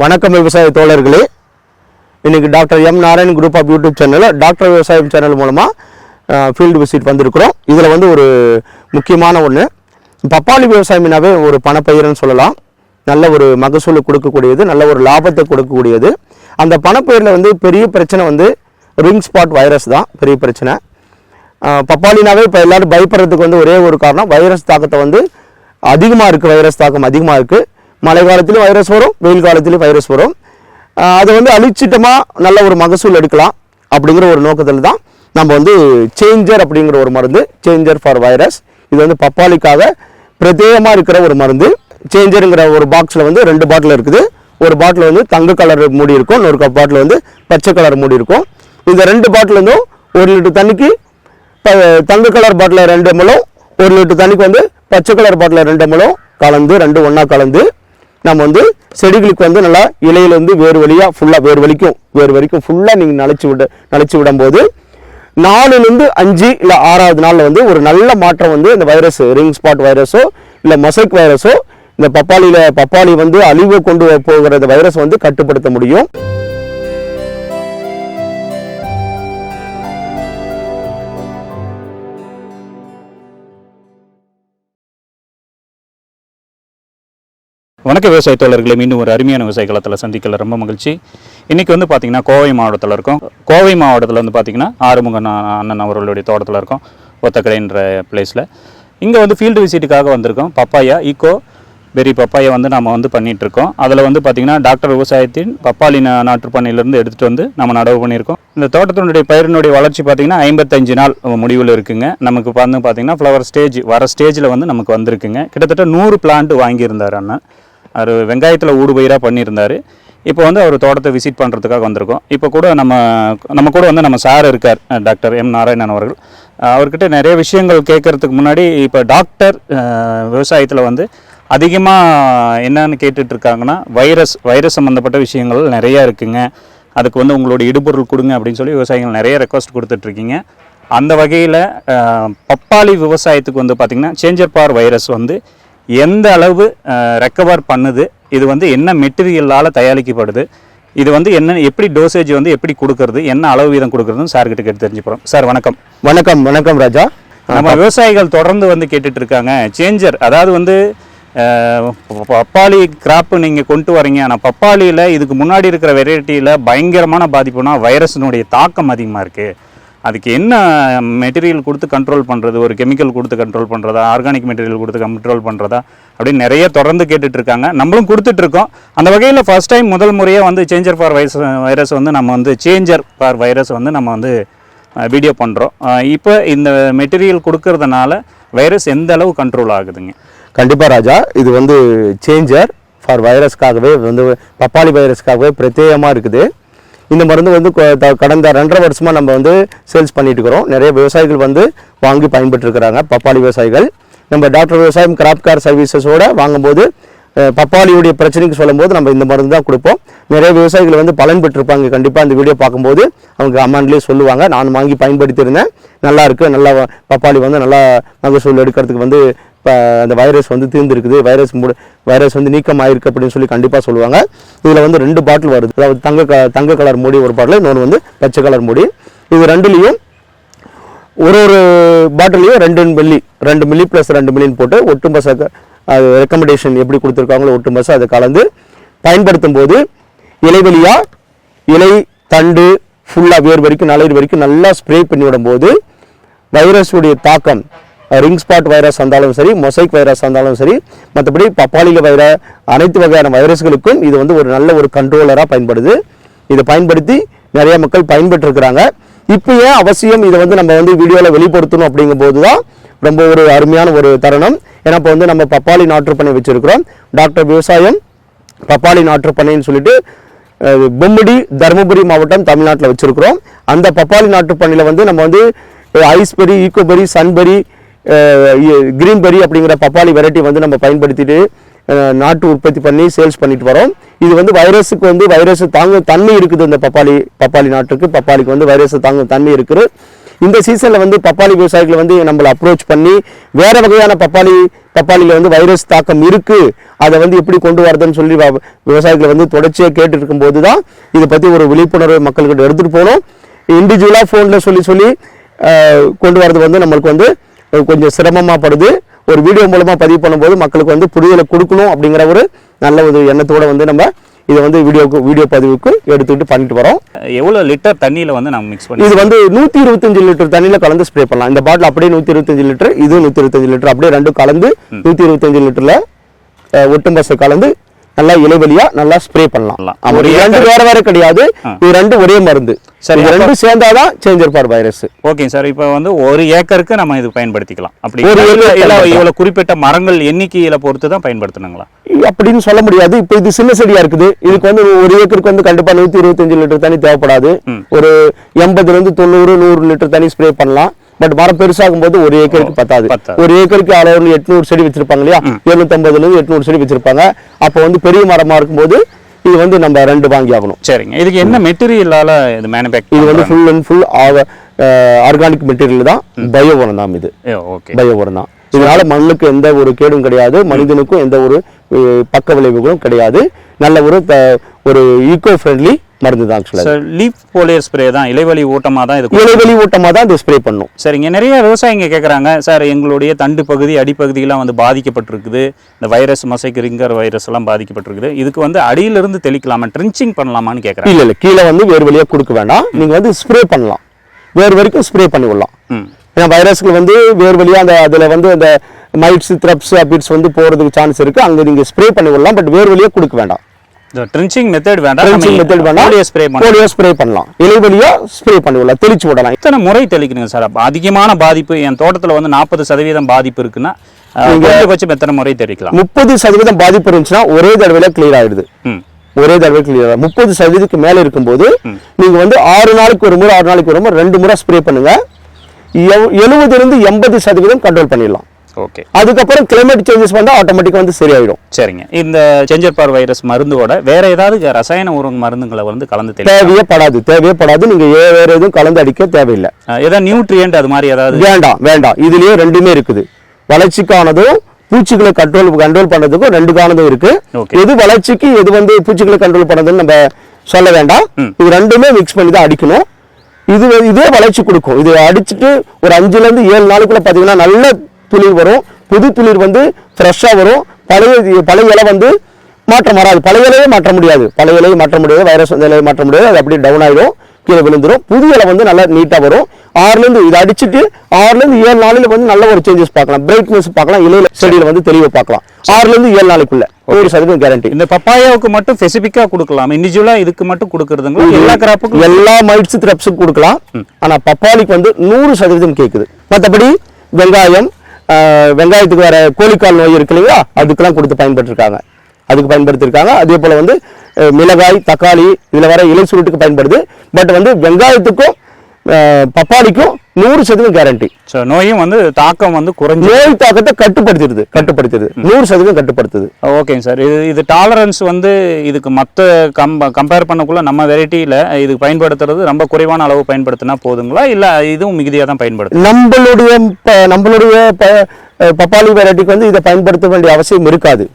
வணக்கம் விவசாய தோழர்களே. இன்றைக்கி doctor M Narayan group of YouTube சேனலில் டாக்டர் விவசாயம் சேனல் மூலமாக ஃபீல்டு விசிட் வந்திருக்கிறோம். இதில் வந்து ஒரு முக்கியமான ஒன்று பப்பாளி விவசாயம்னாவே ஒரு பணப்பயிர்னு சொல்லலாம். நல்ல ஒரு மகசூல் கொடுக்கக்கூடியது நல்ல ஒரு லாபத்தை கொடுக்கக்கூடியது. அந்த பணப்பயிரில் வந்து பெரிய பிரச்சனை வந்து ரிங் ஸ்பாட் வைரஸ் தான் பெரிய பிரச்சனை. பப்பாளினாவே இப்போ எல்லாரும் பயப்படுறதுக்கு வந்து ஒரே ஒரு காரணம் வைரஸ் தாக்கத்தை வந்து அதிகமாக இருக்குது வைரஸ் தாக்கம் அதிகமாக இருக்குது மழை காலத்துலேயும் வைரஸ் வரும் வெயில் காலத்துலேயும் வைரஸ் வரும். அதை வந்து அழிச்சிட்டோமா நல்ல ஒரு மகசூல் எடுக்கலாம் அப்படிங்கிற ஒரு நோக்கத்தில் தான் நம்ம வந்து சேஞ்சர் அப்படிங்கிற ஒரு மருந்து சேஞ்சர் ஃபார் வைரஸ் இது வந்து பப்பாளிக்காக பிரத்யேகமாக இருக்கிற ஒரு மருந்து. சேஞ்சருங்கிற ஒரு பாக்ஸில் வந்து ரெண்டு பாட்டில் இருக்குது. ஒரு பாட்டில் வந்து தங்க கலர் மூடி இருக்கும் இன்னொரு பாட்டில் வந்து பச்சை கலர் மூடி இருக்கும். இந்த ரெண்டு பாட்டிலேருந்தும் ஒரு லிட்டர் தண்ணிக்கு தங்க கலர் பாட்டில் ரெண்டு முழம் ஒரு லிட்டர் தண்ணிக்கு வந்து பச்சை கலர் பாட்டில் ரெண்டு முழம் கலந்து ரெண்டு ஒன்றா கலந்து நம்ம வந்து செடிகளுக்கு வந்து நல்லா இலையிலேருந்து வேறு வழியாக ஃபுல்லாக வேறு வலிக்கும் வேறு வரைக்கும் ஃபுல்லாக நீங்கள் நனைச்சி விட விடும் விடும்போது நாலுலேருந்து அஞ்சு இல்லை ஆறாவது நாளில் வந்து ஒரு நல்ல மாற்றம் வந்து இந்த வைரஸ் ரிங் ஸ்பாட் வைரஸோ இல்லை மொசைக் வைரஸோ இந்த பப்பாளியில் பப்பாளி வந்து அழிவை கொண்டு போகிற இந்த வைரஸ் வந்து கட்டுப்படுத்த முடியும். வணக்க விவசாய தோழர்களை மீண்டும் ஒரு அருமையான விவசாய களத்தில் சந்திக்கல. ரொம்ப மகிழ்ச்சி. இன்றைக்கி வந்து பார்த்திங்கன்னா கோவை மாவட்டத்தில் இருக்கோம். கோவை மாவட்டத்தில் வந்து பார்த்திங்கன்னா ஆறுமுக அண்ணன் அவர்களுடைய தோட்டத்தில் இருக்கோம். ஒத்தக்கடைன்ற பிளேஸில் இங்கே வந்து ஃபீல்டு விசிட்டுக்காக வந்திருக்கோம். பப்பாயா ஈக்கோ பெரி பப்பாயா வந்து நம்ம வந்து பண்ணிகிட்ருக்கோம் அதில் வந்து பார்த்திங்கன்னா டாக்டர் விவசாயத்தின் பப்பாளி நா- பண்ணையிலேருந்து எடுத்துகிட்டு வந்து நம்ம நடவு பண்ணியிருக்கோம். இந்த தோட்டத்தினுடைய பயிரினுடைய வளர்ச்சி பார்த்திங்கன்னா ஐம்பத்தஞ்சு நாள் முடிவில் இருக்குங்க. நமக்கு வந்து பார்த்திங்கன்னா ஃப்ளவர் ஸ்டேஜ் வர ஸ்டேஜில் வந்து நமக்கு வந்திருக்குங்க. கிட்டத்தட்ட நூறு பிளான்ட் வாங்கியிருந்தார் அண்ணன். அவர் வெங்காயத்தில் ஊடுபயிராக பண்ணியிருந்தார். இப்போ வந்து அவர் தோட்டத்தை விசிட் பண்ணுறதுக்காக வந்திருக்கோம். இப்போ கூட நம்ம நம்ம கூட வந்து நம்ம சார் இருக்கார் டாக்டர் எம் நாராயணன் அவர்கள். அவர்கிட்ட நிறைய விஷயங்கள் கேட்கறதுக்கு முன்னாடி இப்போ டாக்டர் விவசாயத்தில் வந்து அதிகமாக என்னன்னு கேட்டுட்ருக்காங்கன்னா வைரஸ் வைரஸ் சம்மந்தப்பட்ட விஷயங்கள் நிறையா இருக்குங்க. அதுக்கு வந்து உங்களோட இடுபொருள் கொடுங்க அப்படின்னு சொல்லி விவசாயிகள் நிறைய ரெக்வஸ்ட் கொடுத்துட்ருக்கீங்க. அந்த வகையில் பப்பாளி விவசாயத்துக்கு வந்து பார்த்திங்கன்னா சேஞ்சர் பார் வைரஸ் வந்து எந்த அளவு ரெக்கவர் பண்ணுது இது வந்து என்ன மெட்டீரியலால் தயாரிக்கப்படுது இது வந்து என்ன எப்படி டோசேஜ் வந்து எப்படி கொடுக்கறது என்ன அளவு வீதம் கொடுக்கறதுன்னு சார் கிட்ட கேட்டு தெரிஞ்சுக்கிறோம் சார் வணக்கம். வணக்கம் வணக்கம் ராஜா. நம்ம விவசாயிகள் தொடர்ந்து வந்து கேட்டுட்டு இருக்காங்க சேஞ்சர் அதாவது வந்து பப்பாளி கிராப்பு நீங்கள் கொண்டு வரீங்க. ஆனால் பப்பாளியில் இதுக்கு முன்னாடி இருக்கிற வெரைட்டியில் பயங்கரமான பாதிப்புனா வைரஸினுடைய தாக்கம் அதிகமாக இருக்குது அதுக்கு என்ன மெட்டீரியல் கொடுத்து கண்ட்ரோல் பண்ணுறது ஒரு கெமிக்கல் கொடுத்து கண்ட்ரோல் பண்ணுறதா ஆர்கானிக் மெட்டீரியல் கொடுத்து கண்ட்ரோல் பண்ணுறதா அப்படின்னு நிறைய தொடர்ந்து கேட்டுட்ருக்காங்க. நம்மளும் கொடுத்துட்ருக்கோம். அந்த வகையில் ஃபஸ்ட் டைம் முதல் முறையாக வந்து சேஞ்சர் ஃபார் வைரஸ் வைரஸ் வந்து நம்ம வந்து சேஞ்சர் ஃபார் வைரஸ் வந்து நம்ம வந்து வீடியோ பண்ணுறோம் இப்போ இந்த மெட்டீரியல் கொடுக்கறதுனால வைரஸ் எந்த அளவு கண்ட்ரோல் ஆகுதுங்க? கண்டிப்பாக ராஜா இது வந்து சேஞ்சர் ஃபார் வைரஸ்க்காகவே வந்து பப்பாளி வைரஸ்க்காகவே பிரத்யேகமாக இருக்குது. இந்த மருந்து வந்து கடந்த ரெண்டரை வருஷமாக நம்ம வந்து சேல்ஸ் பண்ணிட்டு இருக்கிறோம் நிறைய விவசாயிகள் வந்து வாங்கி பயன்பட்டுருக்கிறாங்க பப்பாளி விவசாயிகள். நம்ம டாக்டர் விவசாயம் கிராப் கார் சர்வீசஸோட வாங்கும்போது பப்பாளியுடைய பிரச்சனைக்கு சொல்லும்போது நம்ம இந்த மருந்து தான் கொடுப்போம். நிறைய விவசாயிகள் வந்து பலன் பெற்றிருப்பாங்க. கண்டிப்பாக இந்த வீடியோ பார்க்கும்போது அவங்க அம்மான்லேயே சொல்லுவாங்க. நான் வாங்கி பயன்படுத்தியிருந்தேன். நல்லா இருக்குது நல்லா பப்பாளி வந்து நல்லா மகசூல் எடுக்கிறதுக்கு வந்து இப்போ அந்த வைரஸ் வந்து தீர்ந்துருக்குது. வைரஸ் மூட வைரஸ் வந்து நீக்கம் ஆயிருக்கு அப்படின்னு சொல்லி கண்டிப்பாக சொல்லுவாங்க. இதில் வந்து ரெண்டு பாட்டில் வருது. அதாவது தங்க க தங்க கலர் மூடி ஒரு பாட்டில் இன்னொன்று வந்து பச்சை கலர் மூடி. இது ரெண்டுலேயும் ஒரு ஒரு பாட்டிலையும் ரெண்டு மில்லி ரெண்டு மில்லி ப்ளஸ் ரெண்டு மில்லின்னு போட்டு ஒட்டு அது ரெக்கமெண்டேஷன் எப்படி கொடுத்துருக்காங்களோ ஒட்டுமொச அதை கலந்து பயன்படுத்தும் போது இலைவெளியாக இலை தண்டு ஃபுல்லாக வேர் வரைக்கும் நலையர் வரைக்கும் நல்லா ஸ்ப்ரே பண்ணி விடும்போது வைரஸுடைய தாக்கம் ரிங் ஸ்பாட் வைரஸ் இருந்தாலும் சரி மொசைக் வைரஸ் இருந்தாலும் சரி மற்றபடி பப்பாளியில் வைர அனைத்து வகையான வைரஸ்களுக்கும் இது வந்து ஒரு நல்ல ஒரு கண்ட்ரோலராக பயன்படுது. இதை பயன்படுத்தி நிறைய மக்கள் பயன்பெற்றிருக்கிறாங்க. இப்போ ஏன் அவசியம் இதை வந்து நம்ம வந்து வீடியோவில் வெளிப்படுத்தணும் அப்படிங்கும்போது தான் ரொம்ப ஒரு அருமையான ஒரு தருணம். ஏன்னா இப்போ வந்து நம்ம பப்பாளி நாற்றுப்பண்ணை வச்சுருக்கிறோம். டாக்டர் விவசாயம் பப்பாளி நாற்றுப்பண்ணைன்னு சொல்லிட்டு பொம்மடி பொம்முடி தருமபுரி மாவட்டம் தமிழ்நாட்டில் வச்சுருக்கிறோம். அந்த பப்பாளி நாற்றுப்பண்ணையில் வந்து நம்ம வந்து ஐஸ்பெரி ஈக்கோபெரி சன்பெரி கிரீன்பெரி அப்படிங்கிற பப்பாளி வெரைட்டி வந்து நம்ம பயன்படுத்திட்டு நாட்டு உற்பத்தி பண்ணி சேல்ஸ் பண்ணிட்டு வரோம். இது வந்து வைரஸுக்கு வந்து வைரஸ் தாங்கும் தன்மை இருக்குது இந்த பப்பாளி பப்பாளி நாட்டுக்கு. பப்பாளிக்கு வந்து வைரஸ் தாங்கும் தன்மை இருக்குது. இந்த சீசனில் வந்து பப்பாளி விவசாயிகளை வந்து நம்மளை அப்ரோச் பண்ணி வேறு வகையான பப்பாளி பப்பாளியில் வந்து வைரஸ் தாக்கம் இருக்குது அதை வந்து எப்படி கொண்டு வரதுன்னு சொல்லி விவசாயிகளை வந்து தொடர்ச்சியாக கேட்டு இருக்கும்போது தான் இதை பற்றி ஒரு விழிப்புணர்வு மக்கள்கிட்ட எடுத்துகிட்டு போகணும் இண்டிவிஜுவலாக ஃபோனில் சொல்லி சொல்லி கொண்டு வரது வந்து நம்மளுக்கு வந்து கொஞ்சம் சிரமமாக படுது. ஒரு வீடியோ மூலமாக பதிவு பண்ணும்போது மக்களுக்கு வந்து புரிதலை கொடுக்கணும் அப்படிங்கிற ஒரு நல்ல ஒரு எண்ணத்தோட வந்து நம்ம இதை வந்து வீடியோக்கு வீடியோ பதிவுக்கு எடுத்துக்கிட்டு பண்ணிட்டு வரோம். எவ்வளோ லிட்டர் தண்ணியில் வந்து நம்ம மிக்ஸ் பண்ணி இது வந்து நூற்றி இருபத்தஞ்சு லிட்டர் தண்ணியில் கலந்து ஸ்ப்ரே பண்ணலாம். இந்த பாட்டில் அப்படியே நூற்றி இருபத்தஞ்சு லிட்டர் இது நூற்றி இருபத்தஞ்சு லிட்டர். அப்படியே ரெண்டும் கலந்து நூற்றி இருபத்தஞ்சு லிட்டரில் ஒட்டும்பசை கலந்து நல்லா இலைவெளியா நல்லா ஸ்ப்ரே பண்ணலாம். ஒரு ரெண்டு வேற வேற கிடையாது. இது ரெண்டு ஒரே மருந்து. சரி, ரெண்டும் சேர்ந்தாதான் ஃபார் வைரஸ் ஓகேங்க சார் இப்போ வந்து ஒரு ஏக்கருக்கு நம்ம இது பயன்படுத்திக்கலாம். அப்படி ஒரு. இவ்வளோ குறிப்பிட்ட மரங்கள் எண்ணிக்கையில பொறுத்து தான் பயன்படுத்தணுங்களா? அப்படின்னு சொல்ல முடியாது. இப்போ இது சின்ன செடியா இருக்குது. இதுக்கு வந்து ஒரு ஏக்கருக்கு வந்து கண்டிப்பா நூத்தி இருபத்தஞ்சு லிட்டர் தண்ணி தேவைப்படாது. ஒரு எண்பதுல இருந்து தொண்ணூறு நூறு லிட்டர் தண்ணி ஸ்ப்ரே பண்ணலாம். பட் மரம் பெருசாகும் போது ஒரு ஏக்கருக்கு பத்தாது. ஒரு ஏக்கருக்கு அளவு எட்நூறு செடி வச்சிருப்பாங்க இல்லையா? எழுநூத்தம்பதுல இருந்து எட்நூறு செடி வச்சிருப்பாங்க. அப்போ வந்து பெரிய மரமா இருக்கும்போது இது வந்து நம்ம ரெண்டு வாங்கி ஆகணும். சரிங்க. இதுக்கு என்ன மெட்டீரியலால இது இது மேனுபேக்சர் வந்து full and full organic material தான். பயோ உரம் தான் இது. ஓகே. பயோ உரம் தான். இதனால மண்ணுக்கு எந்த ஒரு கேடும் கிடையாது மனிதனுக்கும் எந்த ஒரு பக்க விளைவுகளும் கிடையாது. நல்ல ஒரு ஒரு ஈகோ ஃப்ரெண்ட்லி மருந்து தான் ஆக்சுவலாக சார் லீஃப் போலியர் ஸ்ப்ரே தான் இலைவழி ஊட்டமாக தான் இது இலைவெளி ஊட்டமாக தான் இது ஸ்ப்ரே பண்ணும். சரிங்க நிறைய விவசாயிங்க கேட்குறாங்க சார் எங்களுடைய தண்டு பகுதி அடிப்பகுதியெல்லாம் வந்து பாதிக்கப்பட்டிருக்குது. இந்த வைரஸ் மசைக்கு ரிங்கர் வைரஸ் எல்லாம் பாதிக்கப்பட்டிருக்குது. இதுக்கு வந்து அடியிலிருந்து தெளிக்கலாமா ட்ரின்ச்சிங் பண்ணலாமான்னு கேட்குறாங்க இல்ல இல்ல கீழே வந்து வேர் வழியா கொடுக்க வேண்டாம் நீங்க வந்து ஸ்ப்ரே பண்ணலாம். வேர் வரைக்கும் ஸ்ப்ரே பண்ணி விடலாம் ம். ஏன்னா வைரஸ்க்கு வந்து வேர் வழியா அந்த அதுல வந்து அந்த மைட்ஸ் த்ரப்ஸ் அபிட்ஸ் வந்து போறதுக்கு சான்ஸ் இருக்கு. அங்க நீங்க ஸ்ப்ரே பண்ணி விடலாம் பட் வேர் வழியா கொடுக்க வேண்டாம் ட்ரின்ச்சிங் மெத்தட் வேண்டாம். ட்ரென்ச்சிங் மெத்தட் வேணா ஸ்ப்ரே பண்ணலாம். போலியோ ஸ்ப்ரே பண்ணலாம். இலை வழியா ஸ்ப்ரே பண்ணி விடலாம் தெளிச்சு விடலாம். எத்தனை முறை தெளிக்கணுங்க சார். அப்ப அதிகமான பாதிப்பு என் தோட்டத்தில் வந்து நாற்பது சதவீதம் பாதிப்பு இருக்குன்னா அஹ், குறைந்தபட்சம் எத்தனை முறை தெளிக்கலாம்? முப்பது சதவீதம் பாதிப்பு இருந்துச்சுன்னா ஒரே தடவையில கிளியர் ஆயிடுது. ஒரே தடவை கிளியர் முப்பது சதவீதத்துக்கு மேல இருக்கும்போது நீங்க வந்து ஆறு நாளைக்கு ஒரு முறை ஆறு நாளைக்கு ஒரு முறை ரெண்டு முறை ஸ்ப்ரே பண்ணுங்க. எவ்- எழுபதுல இருந்து எண்பது சதவீதம் கண்ட்ரோல் பண்ணிடலாம். ஓகே அதுக்கப்புறம் கிளைமேட் சேஞ்சஸ் வந்தா ஆட்டோமேட்டிக்கா வந்து சரியாயிடும். சரிங்க. இந்த செஞ்சர்பார் வைரஸ் மருந்தோட வேற ஏதாவது ரசாயன உரம் மருந்துங்களை வந்து கலந்து தேவையே படாது தேவையே படாது நீங்க ஏ- வேற எதுவும் கலந்து அடிக்க தேவையில்லை. ஏதாவது நியூட்ரியன்ட் அது மாதிரி ஏதாவது? வேண்டாம் வேண்டாம். இதுலயே ரெண்டுமே இருக்குது. வளர்ச்சிக்கானதும் பூச்சிகளை கண்ட்ரோல் கண்ட்ரோல் பண்றதுக்கும் ரெண்டு கானதும் இருக்கு. எது வளர்ச்சிக்கு எது வந்து பூச்சிகளை கண்ட்ரோல் பண்ணதுன்னு நம்ம சொல்ல வேண்டாம். இது ரெண்டுமே மிக்ஸ் பண்ணி தான் அடிக்கணும். இது இதே வளர்ச்சி கொடுக்கும். இது அடிச்சுட்டு ஒரு அஞ்சுல இருந்து ஏழு நாளுக்குள்ள பாத்தீங்கன்னா நல்ல துளிர் வரும். புது துளிர் வந்து ஃப்ரெஷ்ஷா வரும். பழைய பழைய இலை வந்து மாற்றம் வராது. பழைய இலையே மாற்ற முடியாது. பழைய இலையை மாற்ற முடியாது. வைரஸ் வந்து இலையை மாற்ற முடியாது. அது அப்படியே டவுன் ஆயிடும் கீழே விழுந்துரும். புது இலை வந்து நல்லா நீட்டா வரும். ஆறுல இருந்து இதை அடிச்சுட்டு ஆறுல இருந்து ஏழு நாளில் வந்து நல்ல ஒரு சேஞ்சஸ் பார்க்கலாம். பிரைட்னஸ் பார்க்கலாம். இலையில செடியில வந்து தெளிவை பார்க்கலாம். ஆறுல இருந்து ஏழு நாளைக்குள்ள. ஒரு சதவீதம் கேரண்டி இந்த பப்பாயாவுக்கு மட்டும் ஸ்பெசிஃபிக்கா கொடுக்கலாம். இண்டிவிஜுவலா இதுக்கு மட்டும் கொடுக்கறதுங்களா? எல்லா கிராப்புக்கும் எல்லா மைட்ஸ் த்ரெப்ஸுக்கும் கொடுக்கலாம். ஆனா பப்பாளிக்கு வந்து நூறு சதவீதம் கேக்குது. மற்றபடி வெங்காயம் வெங்காயத்துக்கு வர கோழிக்கால் நோய் இருக்கு இல்லைங்களா? அதுக்கெல்லாம் கொடுத்து பயன்பட்டுருக்காங்க அதுக்கு பயன்படுத்தியிருக்காங்க அதே போல் வந்து மிளகாய் தக்காளி இதில் வர இலை சுருட்டுக்கு பயன்படுது. பட் வந்து வெங்காயத்துக்கும் பப்பாளிக்கும் நூறு சதவீதம் கேரண்டி ஸோ நோயும் வந்து தாக்கம் வந்து குறைஞ்சு நோய் தாக்கத்தை கட்டுப்படுத்திடுது கட்டுப்படுத்திடுது. நூறு சதவீதம் கட்டுப்படுத்துது. ஓகேங்க சார் இது இது டாலரன்ஸ் வந்து இதுக்கு மற்ற கம் கம்பேர் பண்ணக்குள்ள நம்ம வெரைட்டியில் இதுக்கு பயன்படுத்துறது ரொம்ப குறைவான அளவு பயன்படுத்தினா போதுங்களா? இல்லை இதுவும் மிகுதியாக தான் பயன்படுத்தும் நம்மளுடைய நம்மளுடைய பப்பாளி வெரைட்டிக்கு வந்து இதை பயன்படுத்த வேண்டிய அவசியம் இருக்காது.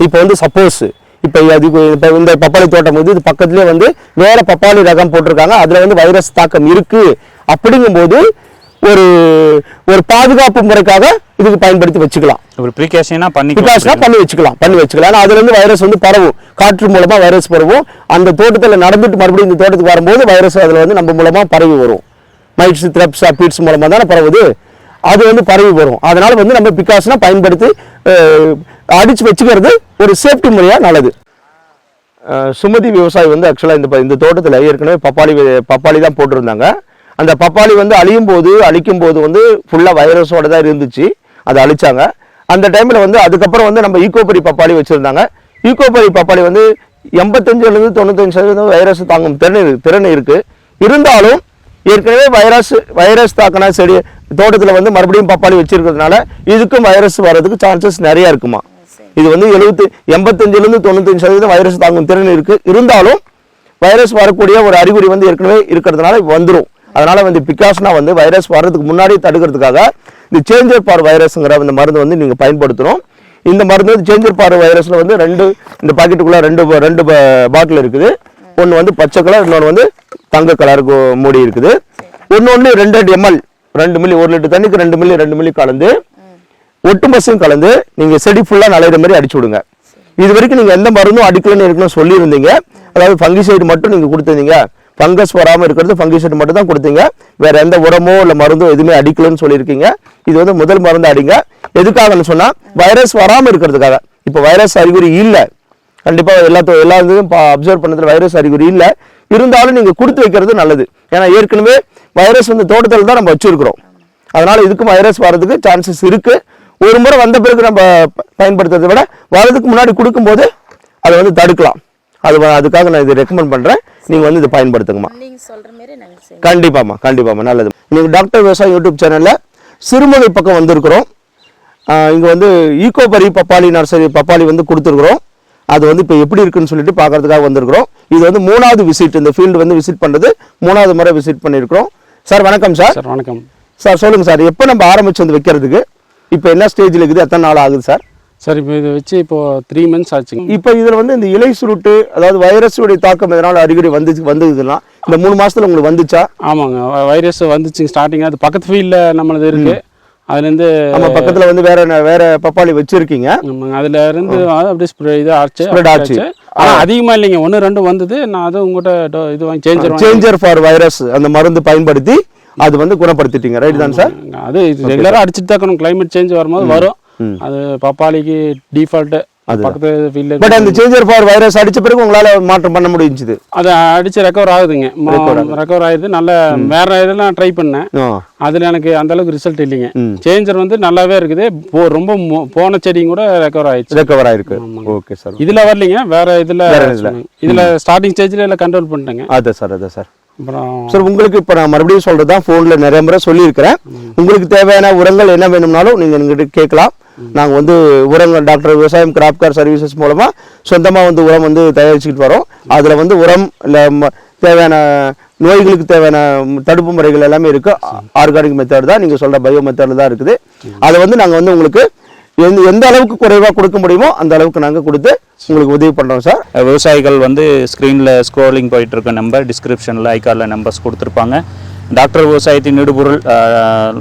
இப்போ வந்து சப்போஸ் இப்போ அதுக்கு இப்போ இந்த பப்பாளி தோட்டம் வந்து இது பக்கத்துலேயே வந்து வேற பப்பாளி ரகம் போட்டிருக்காங்க. அதில் வந்து வைரஸ் தாக்கம் இருக்கு. அப்படிங்கும்போது ஒரு ஒரு பாதுகாப்பு முறைக்காக இதுக்கு பயன்படுத்தி வச்சுக்கலாம். ஒரு ப்ரீகாஷனாக பிகாஸ்னா பண்ணிக்கலாம் பண்ணி வச்சுக்கலாம் பண்ணி வச்சுக்கலாம். ஏன்னா அதுல இருந்து வைரஸ் வந்து பரவும். காற்று மூலமா வைரஸ் பரவும். அந்த தோட்டத்துல நடந்துட்டு மறுபடியும் இந்த தோட்டத்துக்கு வரும்போது வைரஸ் அதுல வந்து நம்ம மூலமா பரவி வரும். மைட்ஸ் த்ரெப்ஸ் அப்பீட்ஸ் மூலமா தானே பரவுது. அது வந்து பரவி வரும். அதனால வந்து நம்ம பிகாஸ்னா பயன்படுத்தி அடிச்சு வச்சுக்கிறது ஒரு சேஃப்டி முறையா நல்லது. சுமதி விவசாயி வந்து ஆக்சுவலாக இந்த ப- இந்த தோட்டத்தில் ஏற்கனவே பப்பாளி பப்பாளி தான் போட்டிருந்தாங்க. அந்த பப்பாளி வந்து அழியும் போது அழிக்கும் போது வந்து ஃபுல்லாக வைரஸோட தான் இருந்துச்சு. அதை அழிச்சாங்க. அந்த டைமில் வந்து அதுக்கப்புறம் வந்து நம்ம ஈக்கோபரி பப்பாளி வச்சுருந்தாங்க. ஈக்கோபரி பப்பாளி வந்து எண்பத்தஞ்சுலேருந்து தொண்ணூத்தஞ்சு சதவீதம் வைரஸ் தாங்கும் திறன் திறன் இருக்குது இருந்தாலும் ஏற்கனவே வைரஸ் வைரஸ் தாக்கின செடி தோட்டத்தில் வந்து மறுபடியும் பப்பாளி வச்சுருக்கிறதுனால இதுக்கும் வைரஸ் வர்றதுக்கு சான்சஸ் நிறையா இருக்குமா? இது வந்து எழுபத்து எண்பத்தஞ்சுலேருந்து தொண்ணூத்தஞ்சு சதவீதம் வைரஸ் தாங்கும் திறன் இருக்குது இருந்தாலும் வைரஸ் வரக்கூடிய ஒரு அறிகுறி வந்து ஏற்கனவே இருக்கிறதுனால வந்துடும் அதனால் வந்து பிகாஸ்னா வந்து வைரஸ் வர்றதுக்கு முன்னாடி தடுக்கிறதுக்காக இந்த சேஞ்சர் பார் வைரஸ்ங்கிற இந்த மருந்து வந்து நீங்கள் பயன்படுத்தணும். இந்த மருந்து வந்து சேஞ்சர் பார் வைரஸில் வந்து ரெண்டு இந்த பாக்கெட்டுக்குள்ளே ரெண்டு ப- ரெண்டு பாட்டில் இருக்குது. ஒன்று வந்து பச்சை கலர் இன்னொன்று வந்து தங்க கலருக்கு மூடி இருக்குது. ஒன்று ஒன்று ரெண்டு ரெண்டு எம்எல் ரெண்டு மில்லி ஒரு லிட்டர் தண்ணிக்கு ரெண்டு மில்லி ரெண்டு மில்லி கலந்து ஒட்டு பசும் கலந்து நீங்கள் செடி ஃபுல்லாக நலையிற மாதிரி அடிச்சு விடுங்க. இது வரைக்கும் நீங்கள் எந்த மருந்தும் அடிக்கலன்னு இருக்குன்னு சொல்லியிருந்தீங்க. அதாவது ஃபங்கிசைடு மட்டும் நீங்கள் கொடுத்துருந்தீங்க. ஃபங்கஸ் வராமல் இருக்கிறது ஃபங்கிசைட் மட்டும் தான் கொடுத்தீங்க. வேறு எந்த உரமோ இல்லை மருந்தோ எதுவுமே அடிக்கலன்னு சொல்லியிருக்கீங்க. இது வந்து முதல் மருந்து அடிங்க. எதுக்காகன்னு சொன்னால் வைரஸ் வராமல் இருக்கிறதுக்காக. இப்போ வைரஸ் அறிகுறி இல்லை. கண்டிப்பாக எல்லாத்தையும் எல்லா இதுவும் அப்சர்வ் பண்ணதுல வைரஸ் அறிகுறி இல்லை. இருந்தாலும் நீங்கள் கொடுத்து வைக்கிறது நல்லது. ஏன்னா ஏற்கனவே வைரஸ் வந்து தோட்டத்தில் தான் நம்ம வச்சிருக்கிறோம். அதனால் இதுக்கும் வைரஸ் வர்றதுக்கு சான்சஸ் இருக்குது ஒரு முறை வந்த பிறகு நம்ம பயன்படுத்துறதை விட வர்றதுக்கு முன்னாடி கொடுக்கும்போது அதை வந்து தடுக்கலாம். அது அதுக்காக நான் இது ரெக்கமெண்ட் பண்றேன். நீங்க வந்து இதை பயன்படுத்துங்கம்மா. நீங்க சொல்ற மாதிரி நாங்க செய்வோம். கண்டிப்பாம்மா கண்டிப்பாம்மா நல்லது. இன்னைக்கு டாக்டர் விவசாயம் யூடியூப் சேனல்ல சிறுமுகை பக்கம் வந்திருக்கிறோம். இங்க வந்து ஈகோபரி பப்பாளி நர்சரி பப்பாளி வந்து கொடுத்துருக்குறோம். அது வந்து இப்போ எப்படி இருக்குன்னு சொல்லிட்டு பார்க்கறதுக்காக வந்திருக்கிறோம். இது வந்து மூணாவது விசிட் இந்த ஃபீல்டு வந்து விசிட் பண்றது மூணாவது முறை விசிட் பண்ணியிருக்கிறோம். சார் வணக்கம் சார் சார் வணக்கம். சார் சொல்லுங்க சார் எப்போ நம்ம ஆரம்பிச்சு வந்து வைக்கிறதுக்கு? இப்போ என்ன ஸ்டேஜில் இருக்குது? எத்தனை நாள் ஆகுது சார் சார் இப்போ இதை வச்சு இப்போ த்ரீ மந்த்ஸ் ஆச்சுங்க. இப்போ இதில் வந்து இந்த இலை சுருட்டு அதாவது வைரஸுடைய தாக்கம் எதனால அறிகுறி வந்து வந்ததுன்னா இந்த மூணு மாசத்துல உங்களுக்கு வந்துச்சா? ஆமாங்க வைரஸ் வந்துச்சுங்க ஸ்டார்டிங் அது பக்கத்து ஃபீல்டில் நம்மளது இருக்கு. அதுலேருந்து நம்ம பக்கத்துல வந்து வேற வேற பப்பாளி வச்சிருக்கீங்க. அதுல இருந்து அப்படியே ஸ்ப்ரே இது ஆச்சு Spread ஆச்சு. ஆனால் அதிகமாக இல்லைங்க. ஒன்று ரெண்டு வந்தது. நான் அது உங்கள்கிட்ட இது வாங்கி சேஞ்சர் சேஞ்சர் ஃபார் வைரஸ் அந்த மருந்து பயன்படுத்தி அது வந்து குணப்படுத்திட்டீங்க. ரைட் தான் சார் அது ரெகுலராக அடிச்சுட்டு தான் கிளைமேட் சேஞ்ச் வரும்போது வரும். அது பப்பாளிக்கு டிஃபால்ட்டு பக்கத்து ஃபீல்டு பட் அந்த சேஞ்சர் ஃபார் வைரஸ் அடிச்ச பிறகு உங்களால மாற்றம் பண்ண முடிஞ்சுது. அது அடிச்சு ரெக்கவர் ஆகுதுங்க. ரெக்கவர் ஆகுது. நல்ல வேற இதெல்லாம் ட்ரை பண்ணேன். அதில் எனக்கு அந்த அளவுக்கு ரிசல்ட் இல்லைங்க. சேஞ்சர் வந்து நல்லாவே இருக்குது. போ- ரொம்ப போன செடியும் கூட ரெக்கவர் ஆயிடுச்சு. ரெக்கவர் ஆயிருக்கு. ஓகே சார் இதுல வரலைங்க. வேற இதுல. இதுல. ஸ்டார்டிங் ஸ்டேஜ்ல எல்லாம் கண்ட்ரோல் பண்ணிட்டேங்க. அதான் சார் அதான் சார் சார் உங்களுக்கு இப்போ நான் மறுபடியும் சொல்றது தான் ஃபோனில் நிறைய முறை சொல்லியிருக்கிறேன். உங்களுக்கு தேவையான உரங்கள் என்ன வேணும்னாலும் நீங்கள் எங்கிட்ட கேட்கலாம். நாங்கள் வந்து உரங்கள் டாக்டர் விவசாயம் கிராப் கார் சர்வீசஸ் மூலமாக சொந்தமாக வந்து உரம் வந்து தயாரிச்சுக்கிட்டு வரோம். அதில் வந்து உரம் இல்லை தேவையான நோய்களுக்கு தேவையான தடுப்பு முறைகள் எல்லாமே இருக்குது ஆர்கானிக் மெத்தட் தான் நீங்கள் சொல்கிற பயோ மெத்தடில் தான் இருக்குது. அதை வந்து நாங்கள் வந்து உங்களுக்கு எந்த எந்த அளவுக்கு குறைவாக கொடுக்க முடியுமோ அந்த அளவுக்கு நாங்கள் கொடுத்து உங்களுக்கு உதவி பண்ணுறோம் சார். விவசாயிகள் வந்து ஸ்க்ரீனில் ஸ்க்ரோலிங் போயிட்டு இருக்க நம்பர் டிஸ்கிரிப்ஷனில் ஐகார்டில் நம்பர்ஸ் கொடுத்துருப்பாங்க. டாக்டர் விவசாயத்தின் இடுபொருள்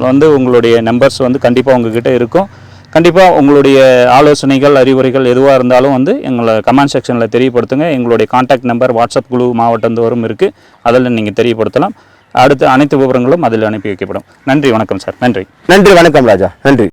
வந்து உங்களுடைய நம்பர்ஸ் வந்து கண்டிப்பாக உங்ககிட்ட இருக்கும். கண்டிப்பாக உங்களுடைய ஆலோசனைகள் அறிவுரைகள் எதுவாக இருந்தாலும் வந்து எங்களை கமெண்ட் செக்ஷனில் தெரியப்படுத்துங்க. எங்களுடைய காண்டாக்ட் நம்பர் வாட்ஸ்அப் குழு மாவட்டந்தோறும் இருக்குது அதில் நீங்கள் தெரியப்படுத்தலாம். அடுத்து அனைத்து விவரங்களும் அதில் அனுப்பி வைக்கப்படும். நன்றி வணக்கம் சார் நன்றி. நன்றி வணக்கம் ராஜா. நன்றி.